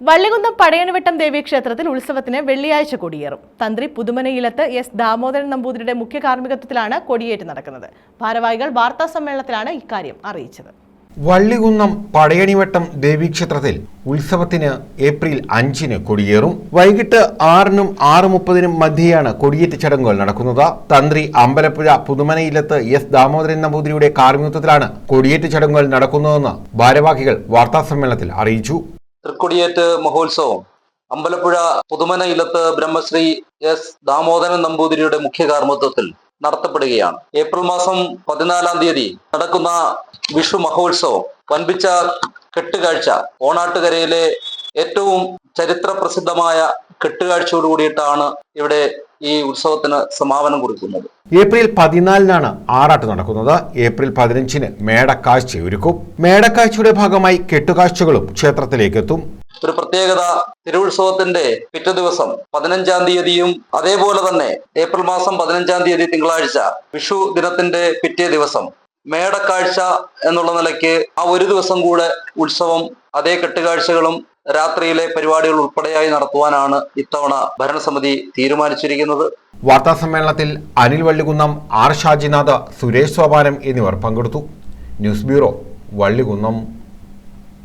വള്ളികുന്നം പടയണിവട്ടം ദേവീക്ഷേത്രത്തിൽ ഉത്സവത്തിന് വെള്ളിയാഴ്ച കൊടിയേറും. തന്ത്രി പുതുമനയിലത്ത് എസ് ദാമോദരൻ നമ്പൂതിരിയുടെ മുഖ്യ കാർമ്മികത്വത്തിലാണ് കൊടിയേറ്റ് നടക്കുന്നത്. ഭാരവാഹികൾ വാർത്താ സമ്മേളനത്തിലാണ് ഇക്കാര്യം അറിയിച്ചത്. വള്ളികുന്നം പടയണിവട്ടം ദേവീക്ഷേത്രത്തിൽ ഉത്സവത്തിന് ഏപ്രിൽ അഞ്ചിന് കൊടിയേറും. വൈകിട്ട് ആറിനും ആറ് മുപ്പതിനും മധ്യയാണ് കൊടിയേറ്റ് ചടങ്ങുകൾ നടക്കുന്നത്. തന്ത്രി അമ്പലപ്പുഴ പുതുമനയിലത്ത് എസ് ദാമോദരൻ നമ്പൂതിരിയുടെ കാർമ്മികത്വത്തിലാണ് കൊടിയേറ്റ് ചടങ്ങുകൾ നടക്കുന്നതെന്ന് ഭാരവാഹികൾ വാർത്താസമ്മേളനത്തിൽ അറിയിച്ചു. തൃക്കൊടിയേറ്റ് മഹോത്സവം. അമ്പലപ്പുഴ പുതുമന ഇലത്ത് ബ്രഹ്മശ്രീ എസ് ദാമോദരൻ നമ്പൂതിരിയുടെ മുഖ്യ കാർമ്മിത്വത്തിൽ നടത്തപ്പെടുകയാണ്. ഏപ്രിൽ മാസം പതിനാലാം തീയതി നടക്കുന്ന വിഷു മഹോത്സവം വൻപിച്ച കെട്ടുകാഴ്ച. ഓണാട്ടുകരയിലെ ഏറ്റവും ചരിത്ര പ്രസിദ്ധമായ കെട്ടുകാഴ്ചയോട് കൂടിയിട്ടാണ് ഇവിടെ ഈ ഉത്സവത്തിന് സമാപനം കുറിക്കുന്നത്. ഏപ്രിൽ പതിനാലിനാണ് ആറാട്ട് നടക്കുന്നത്. ഏപ്രിൽ പതിനഞ്ചിന് മേടക്കാഴ്ച ഒരുക്കും. മേടക്കാഴ്ചയുടെ ഭാഗമായി കെട്ടുകാഴ്ചകളും ക്ഷേത്രത്തിലേക്ക് എത്തും ഒരു പ്രത്യേകത തിരുവുത്സവത്തിന്റെ പിറ്റേ ദിവസം പതിനഞ്ചാം തീയതിയും അതേപോലെ തന്നെ ഏപ്രിൽ മാസം പതിനഞ്ചാം തീയതി തിങ്കളാഴ്ച വിഷു ദിനത്തിന്റെ പിറ്റേ ദിവസം മേടക്കാഴ്ച എന്നുള്ള നിലയ്ക്ക് ആ ഒരു ദിവസം കൂടെ ഉത്സവം അതേ കെട്ടുകാഴ്ചകളും രാത്രിയിലെ പരിപാടികൾ ഉൾപ്പെടെയായി നടത്തുവാനാണ് ഇത്തവണ ഭരണസമിതി തീരുമാനിച്ചിരിക്കുന്നത്. വാർത്താ സമ്മേളനത്തിൽ അനിൽ വള്ളികുന്നം ആർ ഷാജിനാഥ് സുരേഷ് സോപാനം എന്നിവർ പങ്കെടുത്തു. News bureau Vallikunnam.